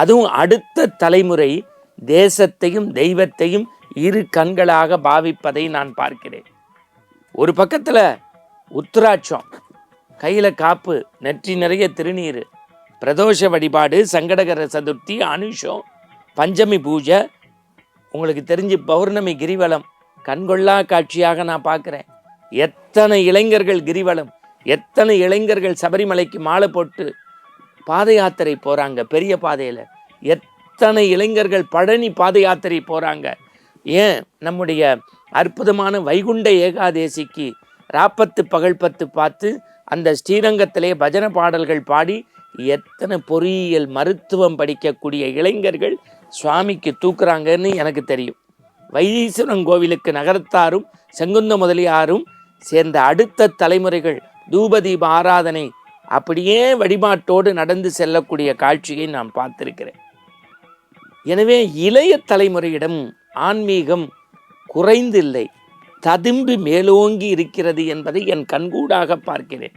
அதுவும் அடுத்த தலைமுறை தேசத்தையும் தெய்வத்தையும் இரு கண்களாக பாவிப்பதை நான் பார்க்கிறேன். ஒரு பக்கத்தில் உத்திராட்சம் கையில் காப்பு நெற்றி நிறைய திருநீர் பிரதோஷ வழிபாடு சங்கடகர சதுர்த்தி அனுஷம் பஞ்சமி பூஜை. உங்களுக்கு தெரிஞ்சு பௌர்ணமி கிரிவலம் கண்கொள்ளா காட்சியாக நான் பார்க்குறேன். எத்தனை இளைஞர்கள் கிரிவலம் எத்தனை இளைஞர்கள் சபரிமலைக்கு மாலை போட்டு பாத யாத்திரை போகிறாங்க பெரிய பாதையில். எத்தனை இளைஞர்கள் பழனி பாத யாத்திரை போகிறாங்க ஏன்? நம்முடைய அற்புதமான வைகுண்ட ஏகாதேசிக்கு ராப்பத்து பகல் பத்து பார்த்து அந்த ஸ்ரீரங்கத்திலே பஜன பாடல்கள் பாடி எத்தனை பொறியியல் மருத்துவம் படிக்கக்கூடிய இளைஞர்கள் சுவாமிக்கு தூக்குறாங்கன்னு எனக்கு தெரியும். வைத்தீஸ்வரன் கோவிலுக்கு நகரத்தாரும் செங்குந்த முதலியாரும் சேர்ந்த அடுத்த தலைமுறைகள் தூபதீப ஆராதனை அப்படியே வழிபாட்டோடு நடந்து செல்லக்கூடிய காட்சியை நான் பார்த்திருக்கிறேன். எனவே இளைய தலைமுறையிடம் ஆன்மீகம் குறைந்தில்லை. ததும்பி மேலோங்கி இருக்கிறது என்பதை என் கண்கூடாக பார்க்கிறேன்.